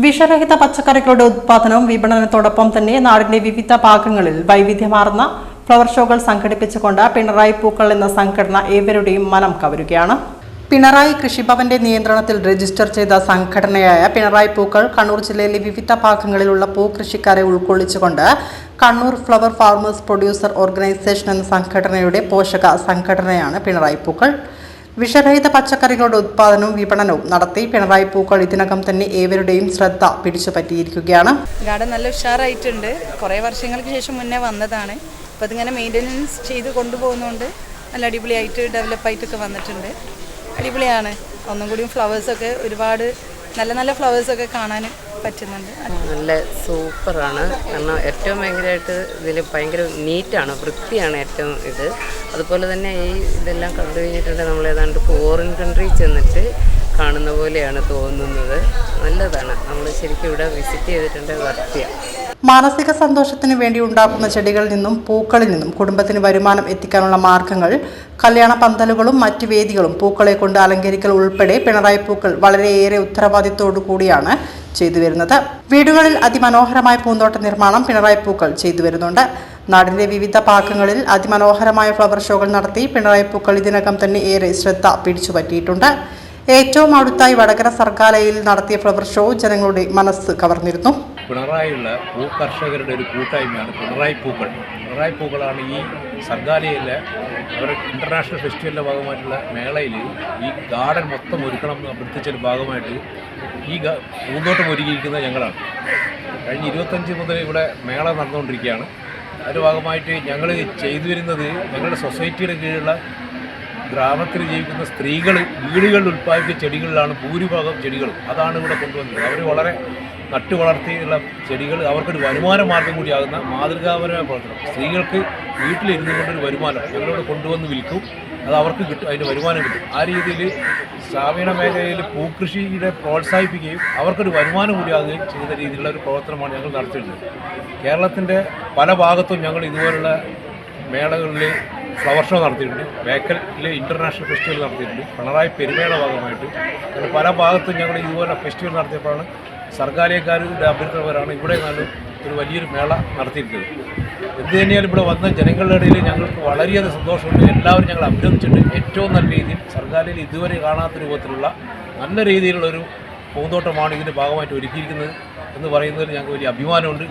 വിഷരഹിത പച്ചക്കറികളുടെ ഉത്പാദനവും വിപണനത്തോടൊപ്പം തന്നെ നാടിന്റെ വിവിധ ഭാഗങ്ങളിൽ വൈവിധ്യമാർന്ന ഫ്ലവർ ഷോകൾ സംഘടിപ്പിച്ചുകൊണ്ട് പിണറായി പൂക്കൾ എന്ന സംഘടന ഏവരുടെയും മനം കവരുകയാണ്. പിണറായി കൃഷിഭവന്റെ നിയന്ത്രണത്തിൽ രജിസ്റ്റർ ചെയ്ത സംഘടനയായ പിണറായി പൂക്കൾ കണ്ണൂർ ജില്ലയിലെ വിവിധ ഭാഗങ്ങളിലുള്ള പൂക്കൃഷിക്കാരെ ഉൾക്കൊള്ളിച്ചുകൊണ്ട് Kannur flower farmers producer organisation എന്ന സംഘടനയുടെ പോഷക സംഘടനയാണ് പിണറായി പൂക്കൾ. വിഷരഹിത പച്ചക്കറികളുടെ ഉത്പാദനവും വിപണനവും നടത്തി പിണറായി പൂക്കൾ ഇതിനകം തന്നെ ഏവരുടെയും ശ്രദ്ധ പിടിച്ചു പറ്റിയിരിക്കുകയാണ് ഗാർഡൻ നല്ല ഉഷാറായിട്ടുണ്ട്. കുറേ വർഷങ്ങൾക്ക് ശേഷം മുന്നേ വന്നതാണ്. അപ്പോൾ അതിങ്ങനെ മെയിന്റനൻസ് ചെയ്ത് കൊണ്ടുപോകുന്നതുകൊണ്ട് നല്ല അടിപൊളിയായിട്ട് ഡെവലപ്പ് ഡെവലപ്പായിട്ടൊക്കെ വന്നിട്ടുണ്ട്. അടിപൊളിയാണ്. ഒന്നും കൂടിയും ഫ്ലവേഴ്സൊക്കെ ഒരുപാട് നല്ല നല്ല ഫ്ലവേഴ്സൊക്കെ കാണാൻ പറ്റുന്നുണ്ട്. നല്ല സൂപ്പറാണ്. കാരണം ഏറ്റവും ഭയങ്കരമായിട്ട് ഇതിൽ ഭയങ്കര നീറ്റാണ് വൃത്തിയാണ് ഏറ്റവും ഇത്. അതുപോലെ തന്നെ ഈ ഇതെല്ലാം കണ്ടു കഴിഞ്ഞിട്ടുണ്ടെങ്കിൽ നമ്മൾ ഏതാണ്ട് ഫോറിൻ കൺട്രി ചെന്നിട്ട് കാണുന്ന പോലെയാണ് തോന്നുന്നത്. നല്ലതാണ്. നമ്മൾ ശരിക്കും ഇവിടെ വിസിറ്റ് ചെയ്തിട്ടുണ്ട് വൃത്തിയ മാനസിക സന്തോഷത്തിന് വേണ്ടി ഉണ്ടാക്കുന്ന ചെടികളിൽ നിന്നും പൂക്കളിൽ നിന്നും കുടുംബത്തിന് വരുമാനം എത്തിക്കാനുള്ള മാർഗങ്ങൾ കല്യാണ പന്തലുകളും മറ്റ് വേദികളും പൂക്കളെ കൊണ്ട് അലങ്കരിക്കൽ ഉൾപ്പെടെ പിണറായി പൂക്കൾ വളരെയേറെ ഉത്തരവാദിത്തോടു കൂടിയാണ്. ചെയ്തു വരുന്നത്. വീടുകളിൽ അതിമനോഹരമായ പൂന്തോട്ട നിർമ്മാണം പിണറായി പൂക്കൾ ചെയ്തു വരുന്നുണ്ട്. നാടിന്റെ വിവിധ ഭാഗങ്ങളിൽ അതിമനോഹരമായ ഫ്ലവർ ഷോകൾ നടത്തി പിണറായി പൂക്കൾ ഇതിനകം തന്നെ ഏറെ ശ്രദ്ധ പിടിച്ചുപറ്റിയിട്ടുണ്ട്. ഏറ്റവും അടുത്തായി വടകര സർഗാലയിൽ നടത്തിയ ഫ്ലവർ ഷോ ജനങ്ങളുടെ മനസ്സ് കവർന്നിരുന്നു. പിണറായിയുള്ള പൂ കർഷകരുടെ ഒരു കൂട്ടായ്മയാണ് പിണറായി പൂക്കൾ. പിണറായി പൂക്കളാണ് ഈ സർഗാലയിലെ അവരുടെ ഇന്റർനാഷണൽ ഫെസ്റ്റിവലിന്റെ ഭാഗമായിട്ടുള്ള മേളയിൽ ഈ ഗാർഡൻ മൊത്തം ഒരുക്കണം എന്ന് അഭ്യർത്ഥിച്ചൊരു ഭാഗമായിട്ട് ഈ പൂന്തോട്ടം ഒരുക്കിയിരിക്കുന്നത് ഞങ്ങളാണ്. കഴിഞ്ഞ ഇരുപത്തഞ്ച് മുതൽ ഇവിടെ മേള നടന്നുകൊണ്ടിരിക്കുകയാണ്. അതിന്റെ ഭാഗമായിട്ട് ഞങ്ങൾ ചെയ്തു വരുന്നത് ഞങ്ങളുടെ സൊസൈറ്റിയുടെ കീഴിലുള്ള ഗ്രാമത്തിൽ ജീവിക്കുന്ന സ്ത്രീകൾ വീടുകളിൽ ഉൽപ്പാദിപ്പിച്ച ചെടികളിലാണ് ഭൂരിഭാഗം ചെടികൾ. അതാണ് ഇവിടെ കൊണ്ടുവന്നത്. അവർ വളരെ നട്ടു വളർത്തിയുള്ള ചെടികൾ. അവർക്കൊരു വരുമാന മാർഗം കൂടിയാകുന്ന മാതൃകാപരമായ പ്രവർത്തനം. സ്ത്രീകൾക്ക് വീട്ടിലിരുന്നു കൊണ്ടൊരു വരുമാനം ഞങ്ങളിവിടെ കൊണ്ടുവന്ന് വിൽക്കും. അത് അവർക്ക് കിട്ടും അതിന്റെ വരുമാനം കിട്ടും. ആ രീതിയിൽ ഗ്രാമീണ മേഖലയിൽ പൂക്കൃഷിയുടെ പ്രോത്സാഹിപ്പിക്കുകയും അവർക്കൊരു വരുമാനം കൂടിയാകുകയും ചെയ്ത രീതിയിലുള്ള ഒരു പ്രവർത്തനമാണ് ഞങ്ങൾ നടത്തിയിട്ടുള്ളത്. കേരളത്തിന്റെ പല ഭാഗത്തും ഞങ്ങൾ ഇതുപോലുള്ള മേളകളിൽ ഫ്ലവർ ഷോ നടത്തിയിട്ടുണ്ട്. ബേക്കലിൽ ഇന്റർനാഷണൽ ഫെസ്റ്റിവൽ നടത്തിയിട്ടുണ്ട്. പിണറായി പെരുമയുടെ ഭാഗമായിട്ട്. അങ്ങനെ പല ഭാഗത്തും ഞങ്ങൾ ഇതുപോലെ ഫെസ്റ്റിവൽ നടത്തിയപ്പോഴാണ് സർക്കാരേക്കാരുടെ അഭ്യർത്ഥനവരാണ് ഇവിടെ നല്ല ഒരു വലിയൊരു മേള നടത്തിയിട്ടുള്ളത് എന്ത് തന്നെയാലും ഇവിടെ വന്ന ജനങ്ങളുടെ ഇടയിൽ ഞങ്ങൾക്ക് വളരെയധികം സന്തോഷമുണ്ട്. എല്ലാവരും ഞങ്ങൾ അഭിനന്ദിച്ചിട്ട് ഏറ്റവും നല്ല രീതിയിൽ സർക്കാരിൽ ഇതുവരെ കാണാത്ത രൂപത്തിലുള്ള നല്ല രീതിയിലുള്ളൊരു പൂന്തോട്ടമാണ് ഇതിന്റെ ഭാഗമായിട്ട് ഒരുക്കിയിരിക്കുന്നത് എന്ന് പറയുന്നതിൽ ഞങ്ങൾക്ക് വലിയ അഭിമാനമുണ്ട്.